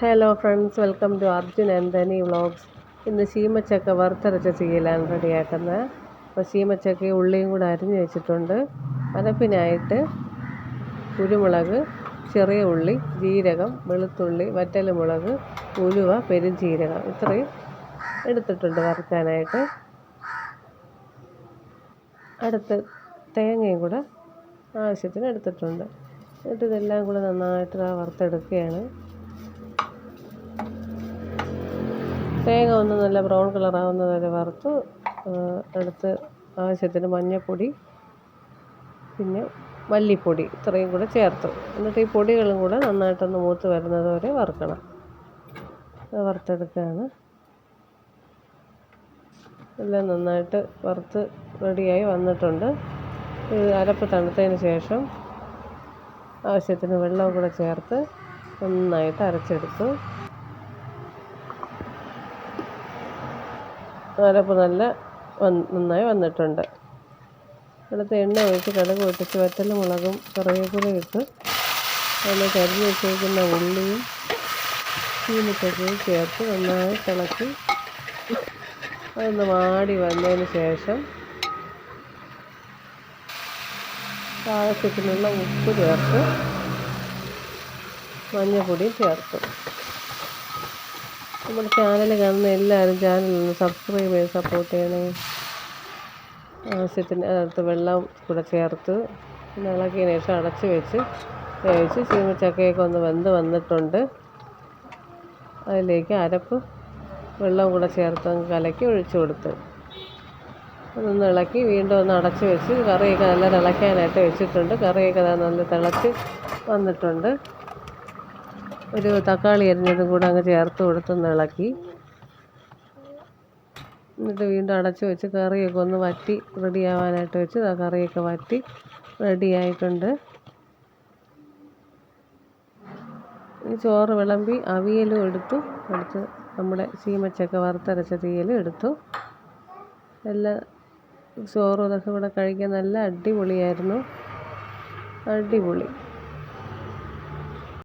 Hello friends welcome to Arjun Antony vlogs ഇന്ന് ശീമച്ചക്ക വറുത്തരച്ച ചെയ്യലാണ് റെഡിയാക്കുന്നത്. അപ്പോൾ ശീമച്ചക്ക ഉള്ളിയും കൂടെ അരിഞ്ഞ് വെച്ചിട്ടുണ്ട്. അരപ്പിനായിട്ട് കുരുമുളക് ചെറിയ ഉള്ളി ജീരകം വെളുത്തുള്ളി വറ്റൽമുളക് ഉലുവ പെരുംജീരകം ഇത്രയും എടുത്തിട്ടുണ്ട് വറുക്കാനായിട്ട്. അടുത്ത് തേങ്ങയും കൂടെ ആവശ്യത്തിന് എടുത്തിട്ടുണ്ട്. എന്നിട്ട് ഇതെല്ലാം കൂടെ നന്നായിട്ട് വറുത്തെടുക്കുകയാണ്. തേങ്ങ ഒന്ന് നല്ല ബ്രൗൺ കളറാവുന്നത് വരെ വറുത്ത് എടുത്ത് ആവശ്യത്തിന് മഞ്ഞൾപ്പൊടി പിന്നെ മല്ലിപ്പൊടി ഇത്രയും കൂടെ ചേർത്ത്. എന്നിട്ട് ഈ പൊടികളും കൂടെ നന്നായിട്ടൊന്ന് മൂത്ത് വരുന്നത് വരെ വറുക്കണം. വറുത്തെടുക്കുകയാണ്. എല്ലാം നന്നായിട്ട് വറുത്ത് റെഡിയായി വന്നിട്ടുണ്ട്. ഇത് അരപ്പ് തണുത്തതിന് ശേഷം ആവശ്യത്തിന് വെള്ളവും കൂടെ ചേർത്ത് നന്നായിട്ട് അരച്ചെടുത്തു. അരപ്പ് നല്ല നന്നായി വന്നിട്ടുണ്ട്. അടുത്ത എണ്ണ ഒഴിച്ച് കടുക് പൊട്ടിച്ച് വറ്റൽ മുളകും കറിവേപ്പില ഇട്ട് അതിൽ കരിഞ്ഞ് വെച്ചിരിക്കുന്ന ഉള്ളിയും ചീനിച്ചക്കയും ചേർത്ത് നന്നായി തിളക്കി അതൊന്ന് വാടി വന്നതിന് ശേഷം ആവശ്യത്തിനുള്ള ഉപ്പ് ചേർത്ത് മഞ്ഞൾപ്പൊടിയും ചേർത്തു. നമ്മുടെ ചാനൽ കാണുന്ന എല്ലാവരും ചാനലൊന്ന് സബ്സ്ക്രൈബ് ചെയ്ത് സപ്പോർട്ട് ചെയ്യണേ. ആവശ്യത്തിന് അതിനകത്ത് വെള്ളം കൂടെ ചേർത്ത് ഇളക്കിയതിന് ശേഷം അടച്ച് വെച്ച് വേവിച്ച് ചീമച്ചക്കയൊക്കെ ഒന്ന് വെന്ത് വന്നിട്ടുണ്ട്. അതിലേക്ക് അരപ്പ് വെള്ളം കൂടെ ചേർത്ത് കലക്കി ഒഴിച്ചു കൊടുത്ത്. അതൊന്ന് ഇളക്കി വീണ്ടും ഒന്ന് അടച്ച് വെച്ച് കറിയൊക്കെ നല്ല തിളയ്ക്കാനായിട്ട് വെച്ചിട്ടുണ്ട്. കറിയൊക്കെ നല്ല തിളച്ച് വന്നിട്ടുണ്ട്. ഒരു തക്കാളി അരിഞ്ഞതും കൂടെ അങ്ങ് ചേർത്ത് കൊടുത്തൊന്ന് ഇളക്കി. എന്നിട്ട് വീണ്ടും അടച്ചു വെച്ച് കറിയൊക്കെ ഒന്ന് വറ്റി റെഡിയാവാനായിട്ട് വെച്ച് കറിയൊക്കെ വറ്റി റെഡിയായിട്ടുണ്ട് ചോറ് വിളമ്പി അവിയലും എടുത്തു. അടുത്ത് നമ്മുടെ ചീമച്ചക്ക വറുത്തരച്ച തീയലും എടുത്തു. എല്ലാം ചോറും ഇതൊക്കെ ഇവിടെ കഴിക്കാൻ നല്ല അടിപൊളിയായിരുന്നു. അടിപൊളി.